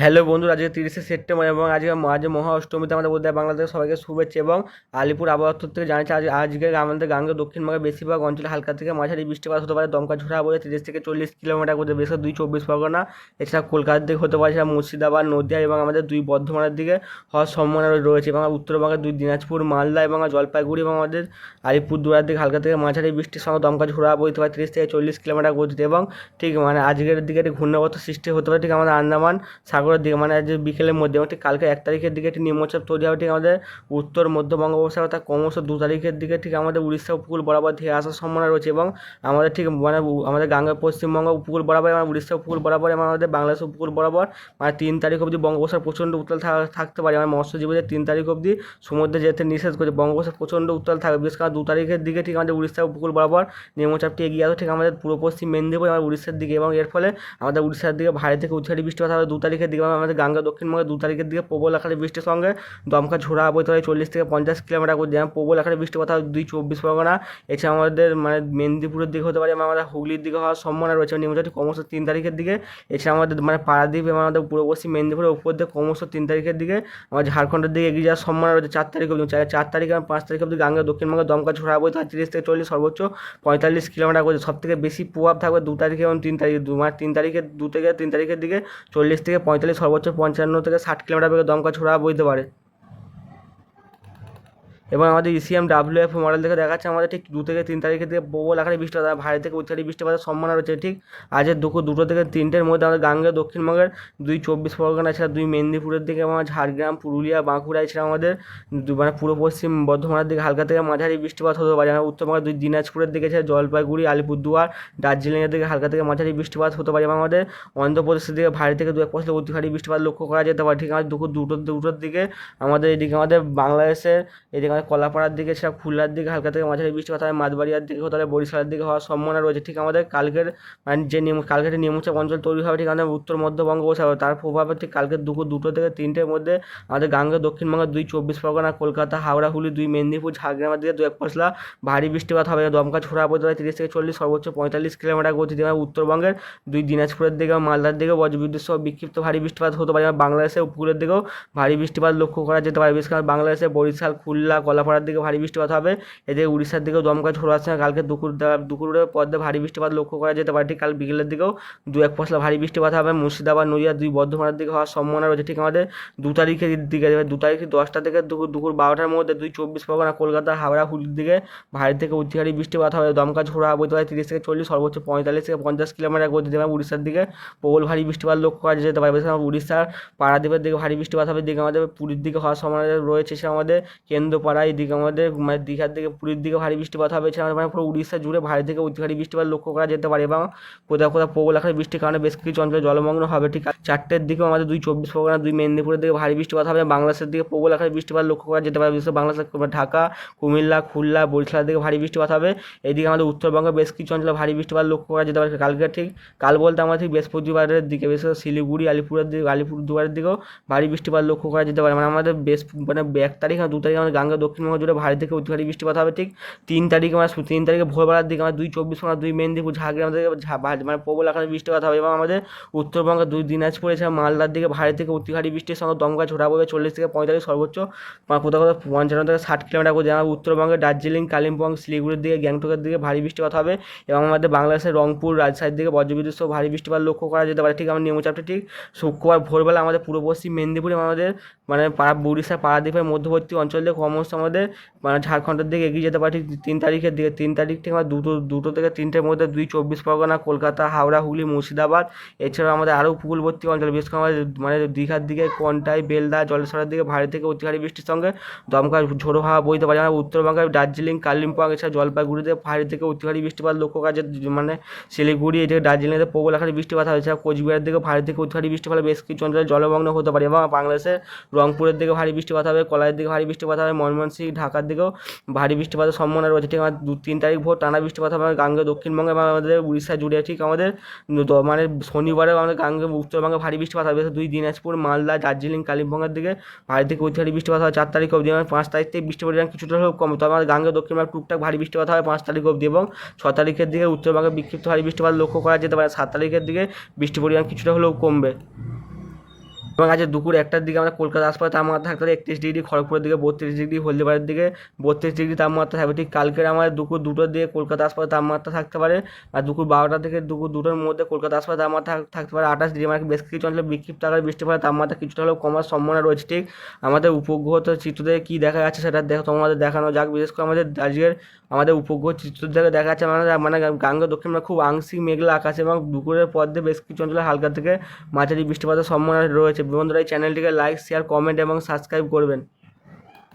Hello বন্ধুরা, আজকে তিরিশে সেপ্টেম্বর এবং আজকে আজ মহা অষ্টমীতে আমাদের বলতে বাংলাদেশ সবাইকে শুভেচ্ছা এবং আলিপুর আবহাওয়া দপ্তর থেকে জানিয়েছে, আজ আজকে আমাদের গাঙ্গে দক্ষিণবঙ্গের বেশিরভাগ অঞ্চলে হালকা থেকে মাঝারি বৃষ্টিপাত হতে পারে। দমকা ঝোড়া বলে তিরিশ থেকে চল্লিশ কিলোমিটার করে বেশি দুই চব্বিশ পরগনা, এছাড়া কলকাতার দিকে হতে পারে সেটা মুর্শিদাবাদ, নদিয়া এবং আমাদের দুই বর্ধমানের দিকে হওয়ার সম্ভাবনা রয়েছে। এবং উত্তরবঙ্গের দুই দিনাজপুর, মালদা এবং জলপাইগুড়ি এবং আমাদের আলিপুরদুয়ার দিকে হালকা থেকে মাঝারি বৃষ্টির সঙ্গে দমকা ঝোড়া বইতে পারে তিরিশ থেকে চল্লিশ কিলোমিটার গতিতে। এবং ঠিক মানে আজকের দিকে একটি ঘূর্ণাবর্ত সৃষ্টি হতে পারে, ঠিক আমাদের আন্দামান সাগরের দিকে মানে আজ বিকেলের মধ্যে ঠিক কালকে এক তারিখের দিকে একটি নিম্নচাপ তৈরি হবে, ঠিক আমাদের উত্তর, মধ্য বঙ্গোপসাগর তার ক্রমশ দু তারিখের দিকে ঠিক আমাদের উড়িষ্যা উপকূল বরাবর ধেয়ে আসার সম্ভাবনা রয়েছে, এবং আমাদের ঠিক মানে আমাদের গাঙ্গের পশ্চিমবঙ্গ উপকূল বরাবর, এবং উড়িষ্যা উপকূল বরাবর, এবং আমাদের বাংলাদেশ উপকূল বরাবর মানে তিন তারিখ অবধি বঙ্গোপসাগর প্রচণ্ড উত্তাল থাকতে পারে আমার মৎস্যজীবীদের তিন তারিখ অবধি সমুদ্রে যেতে নিষেধ করেছে, বঙ্গোপসাগর প্রচণ্ড উত্তাল থাকবে, বিশেষ করে দু তারিখের দিকে ঠিক আমাদের উড়িষ্যা উপকূল বরাবর নিম্নচাপটি এগিয়ে আসবে, ঠিক আমাদের পূর্ব পশ্চিম মেদিনীপুর, এবং উড়িষ্যার দিকে, এবং এর ফলে আমাদের উড়িষ্যার দিকে ভারী থেকে উচ্ছারি বৃষ্টিপাত হবে দু তারিখের দিকে। এবং আমাদের গাঙ্গা দক্ষিণবঙ্গে দু তারিখের দিকে প্রবল আকারে বৃষ্টির সঙ্গে দমকা ঝোড়া বইতে হয় চল্লিশ থেকে পঞ্চাশ কিলোমিটার করে যেমন প্রবল আকারে বৃষ্টিপাত হবে দুই চব্বিশ পরগনা। এছাড়া আমাদের মানে মেদিনীপুরের দিকে হতে পারে এবং আমাদের হুগলির দিকে হওয়ার সম্ভাবনা রয়েছে। নিম্নচাপটি ক্রমশ তিন তারিখের দিকে। এছাড়া আমাদের মানে পারাদ্বীপ এবং আমাদের পূর্ব পশ্চিম মেদিনীপুরের উপর দিয়ে ক্রমশ তিন তারিখের দিকে আমাদের ঝাড়খণ্ডের দিকে এগিয়ে যাওয়ার সম্ভাবনা রয়েছে। চার তারিখ অবধি। চার- চার তারিখ এবং পাঁচ তারিখ অবধি গাঙ্গা দক্ষিণবঙ্গে দমকা ঝোড়া বইতে হয় তিরিশ থেকে চল্লিশ সর্বোচ্চ পঁয়তাল্লিশ কিলোমিটার করে সব থেকে বেশি প্রভাব থাকবে দু তারিখে এবং তিন তারিখে দু মানে তিন তারিখে দু থেকে তিন তারিখের দিকে। চল্লিশ থেকে পঁয়তাল্লিশ সর্বোচ্চ পঞ্চান্ন থেকে ষাট কিলোমিটার বেগে দমকা ছোড়া বইতে পারে। এবং আমাদের ইসিএম ডাব্লিউ এফ মডেল থেকে দেখাচ্ছে, আমাদের ঠিক দু থেকে তিন তারিখের দিকে প্রবল আকারে বৃষ্টিপাত ভারী থেকে উচ্চারি বৃষ্টিপাতের সম্ভাবনা রয়েছে, ঠিক আজের দুপুর দুটো থেকে তিনটের মধ্যে আমাদের গাঙ্গে দক্ষিণবঙ্গের দুই চব্বিশ পরগনা ছাড়া, দুই মেদিনীপুরের দিকে এবং ঝাড়গ্রাম, পুরুলিয়া, বাঁকুড়া, এছাড়া আমাদের মানে পূর্ব পশ্চিম বর্ধমানের দিকে হালকা থেকে মাঝারি বৃষ্টিপাত হতে পারে আর উত্তরবঙ্গের দুই দিনাজপুরের দিকে ছাড়া জলপাইগুড়ি, আলিপুরদুয়ার, দার্জিলিংয়ের দিকে হালকা থেকে মাঝারি বৃষ্টিপাত হতে পারে, এবং আমাদের অন্ধ্রপ্রদেশের দিকে ভারী থেকে দু এক পশলা অতি ভারী বৃষ্টিপাত লক্ষ্য করা যেতে পারে, ঠিক আমাদের দুপুর দুটো দুটোর দিকে আমাদের এদিকে আমাদের বাংলাদেশের এদিকে আমাদের কলাপাড়ার দিকে, সেটা খুলনার দিকে, হালকা থেকে মাঝারি বৃষ্টিপাত হয়, মাঝবাড়িয়ার দিকে হতে পারে বরিশালের দিকে হওয়ার সম্ভাবনা রয়েছে। ঠিক আমাদের কালকের মানে যে নিম, কালকের নিম্নচাপ অঞ্চল তৈরি হবে, ঠিক আমাদের উত্তর, মধ্য বঙ্গোপসাগর তার প্রভাবে ঠিক কালকের দুপুর দুটো থেকে তিনটের মধ্যে আমাদের গাঙ্গে দক্ষিণবঙ্গের দুই, চব্বিশ পরগনা, কলকাতা, হাওড়া, হুগলি, দুই, মেদিনীপুর ঝাড়গ্রামের দিকে দু এক পশলা ভারী বৃষ্টিপাত হবে। দমকা ছোড়া পড়তে তিরিশ থেকে চল্লিশ, সর্বোচ্চ পঁয়তাল্লিশ কিলোমিটার গতিতে উত্তরবঙ্গের দুই, দিনাজপুরের দিকে মালদার দিকে বজ্রবিদ্যুৎ সহ বিক্ষিপ্ত ভারী বৃষ্টিপাত হতে পারে। বাংলাদেশের উপকূলের দিকেও ভারী বৃষ্টিপাত লক্ষ্য করা যেতে পারে। বিশেষ করে বাংলাদেশের বরিশাল, খুলনা কলাপাড়ার দিকে ভারী বৃষ্টিপাত হবে। এদিকে উড়িষ্যার দিকেও দমকা ঝোড়ো আসছে কালকে দুপুর দুপুরের পর দিয়ে ভারী বৃষ্টিপাত লক্ষ্য করা যেতে পারে। ঠিক কাল বিকেলের দিকেও দু এক পশলা ভারী বৃষ্টিপাত হবে। মুর্শিদাবাদ, নদিয়া, দুই বর্ধমানের দিকে হওয়ার সম্ভাবনা রয়েছে। ঠিক আমাদের দু তারিখের দিকে, দু তারিখ দশটা থেকে দুপুর দুপুর বারোটার মধ্যে দুই চব্বিশ পরগনা, কলকাতা, হাওড়া, হুগলির দিকে ভারী থেকে অতি ভারী বৃষ্টিপাত হবে। দমকা ঝোড়া বইতে পারে তিরিশ থেকে চল্লিশ, সর্বোচ্চ পঁয়তাল্লিশ থেকে পঞ্চাশ কিলোমিটার গতিতে এবং উড়িষ্যার দিকে প্রবল ভারী বৃষ্টিপাত লক্ষ্য করা যেতে পারে। উড়িষ্যার পারাদ্বীপের দিকে ভারী বৃষ্টিপাত হবে। দিকে আমাদের পুরীর দিকে হওয়ার সম্ভাবনা রয়েছে। সে আমাদের কেন্দ্রপাড়া এদিকে আমাদের মানে দীঘার দিকে, পুরীর দিকে ভারী বৃষ্টিপাত হবে এছাড়া মানে পুরো উড়িষ্যা জুড়ে ভারী থেকে অতি ভারী বৃষ্টিপাত লক্ষ্য করা যেতে পারে এবং কোথাও কোথাও প্রবল আকারে বৃষ্টির কারণে বেশ কিছু অঞ্চলে জলমগ্ন হবে, ঠিক চারটের দিকেও আমাদের দুই চব্বিশ পরগনা, দুই মেদিনীপুরের দিকে ভারী বৃষ্টিপাত হবে বাংলাদেশের দিকে প্রবল আকারে বৃষ্টিপাত লক্ষ্য করা যেতে পারে, বিশেষ বাংলাদেশের ঢাকা, কুমিল্লা, খুলনা, বরিশালের দিকে ভারী বৃষ্টিপাত হবে, এদিকে আমাদের উত্তরবঙ্গে বেশ কিছু অঞ্চলে ভারী বৃষ্টিপাত লক্ষ্য করা যেতে পারে কালকে ঠিক, কাল বলতে আমাদের ঠিক বৃহস্পতিবারের দিকে, বিশেষ শিলিগুড়ি, আলিপুরের দিকে, আলিপুরদুয়ারের দিকেও ভারী বৃষ্টিপাত লক্ষ্য করা যেতে পারে মানে আমাদের বেশ মানে এক তারিখ আর দু তারিখ আমাদের গাঙ্গা দক্ষিণবঙ্গ জুড়ে ভারী থেকে অতি ভারী বৃষ্টিপাত হবে, ঠিক তিন তারিখে মানে তিন তারিখে ভোরবেলার দিকে আমার দুই চব্বিশ ঘণ্টা দুই মেদিনীপুর, ঝাড়গ্রাম থেকে মানে প্রবল আকারে বৃষ্টিপাত হবে এবং আমাদের উত্তরবঙ্গে দুই দিনাজপুর এছাড়া মালদার দিকে ভারী থেকে অতি ভারী বৃষ্টির সঙ্গে দমকা ঝোড়া পড়বে চল্লিশ থেকে পঁয়তাল্লিশ সর্বোচ্চ মানে কোথাও কোথাও পঞ্চান্ন থেকে ষাট কিলোমিটার করে যেমন উত্তরবঙ্গে দার্জিলিং, কালিম্পং, শিলিগুড়ির দিকে, গ্যাংটকের দিকে ভারী বৃষ্টিপাত হবে এবং আমাদের বাংলাদেশের রংপুর, রাজশাহীর দিকে বজ্রবিদ্যুৎ সহ ভারী বৃষ্টিপাত লক্ষ্য করা যেতে পারে, ঠিক আমার নিম্নচাপটি ঠিক। শুক্রবার ভোরবেলা আমাদের পূর্ব পশ্চিম মেদিনীপুর এবং আমাদের মানে পাড়া উড়িষ্যার পারাদ্বীপের মধ্যবর্তী অঞ্চল দিয়ে আমাদের মানে ঝাড়খণ্ডের দিকে এগিয়ে যেতে পারে ঠিক তিন তারিখের দিকে, তিন তারিখ থেকে আমার দুটো দুটো থেকে তিনটের মধ্যে দুই চব্বিশ পরগনা, কলকাতা, হাওড়া, হুগলি, মুর্শিদাবাদ, এছাড়াও আমাদের আরও উপকূলবর্তী অঞ্চল, বিশেষ করে আমাদের মানে দীঘার দিকে কন্টাই, বেলদা জলেশ্বরের দিকে ভারী থেকে অতি ভারী বৃষ্টির সঙ্গে দমকা ঝোড়ো হাওয়া বইতে পারে। আমার উত্তরবঙ্গের দার্জিলিং, কালিম্পং, এছাড়া জলপাইগুড়িতে ভারী থেকে অতি ভারী বৃষ্টিপাত লক্ষ্য যায় মানে শিলিগুড়ি, এদিকে দার্জিলিংয়ে প্রবল আকারে বৃষ্টিপাত এছাড়া কোচবিহারের দিকে ভারী থেকে অতি ভারী বৃষ্টিপাত বেশ কিছু অঞ্চলে জলমগ্ন হতে পারে। এবং বাংলাদেশের রংপুরের দিকে ভারী বৃষ্টিপাত হবে, কলাইয়ের দিকে ভারী বৃষ্টিপাত হবে ময়মনসিংহ ঢাকার দিকেও ভারী বৃষ্টিপাতের সম্ভাবনা রয়েছে। ঠিক আমার দু তিন তারিখ ভোর টানা বৃষ্টিপাত হবে গাঙ্গে দক্ষিণবঙ্গে এবং আমাদের উড়িষ্যা জুড়ে। ঠিক আমাদের মানে শনিবারে আমাদের গাঙ্গে উত্তরবঙ্গে ভারী বৃষ্টিপাত হবে। দুই দিনাজপুর, মালদা, দার্জিলিং, কালিম্পংয়ের দিকে ভারী থেকে অতিহারী বৃষ্টিপাত হয় চার তারিখ অবধি পাঁচ তারিখ থেকে বৃষ্টি পরিমাণ কিছুটা হলেও কম। তবে আমাদের গাঙ্গে দক্ষিণবঙ্গে টুকটাক ভারী বৃষ্টিপাত হয় পাঁচ তারিখ অবধি এবং ছ তারিখের দিকে উত্তরবঙ্গে বিক্ষিপ্ত ভারী বৃষ্টিপাত লক্ষ্য করা যেতে পারে। সাত তারিখের দিকে বৃষ্টি পরিমাণ কিছুটা হলেও কমবে। এবং আজ দুপুর একটার দিকে আমরা কলকাতা আশপাশে তাপমাত্রা থাকতে পারে একত্রিশ ডিগ্রি, খড়গপুরের দিকে বত্রিশ ডিগ্রি, হলদিবাড়ির দিকে বত্রিশ ডিগ্রি তাপমাত্রা থাকবে। ঠিক কালকের আমাদের দুপুর দুটোর দিকে কলকাতা আশপাশে তাপমাত্রা থাকতে পারে আর দুপুর বারোটা থেকে দুপুর দুটোর মধ্যে কলকাতা আশপাশে তাপমাত্রা থাকতে পারে আঠাশ ডিগ্রি। মানে বেশ কিছু অঞ্চলে বিক্ষিপ্ত আকারে বৃষ্টি পড়ে তাপমাত্রা কিছুটা হলেও কমার সম্ভাবনা রয়েছে। ঠিক আমাদের উপগ্রহ তো চিত্র থেকে কী দেখা যাচ্ছে সেটা দেখো, তোমাদের দেখানো যাক। বিশেষ করে আমাদের আজকের আমাদের উপগ্রহ চিত্র থেকে দেখা যাচ্ছে মানে মানে গাঙ্গ দক্ষিণ খুব আংশিক মেঘলা আকাশ এবং দুপুরের পর দিয়ে বেশ কিছু অঞ্চলে হালকা থেকে মাঝারি বৃষ্টিপাতের সম্ভাবনা রয়েছে। বন্ধুরা এই চ্যানেলটিকে লাইক শেয়ার কমেন্ট এবং সাবস্ক্রাইব করবেন।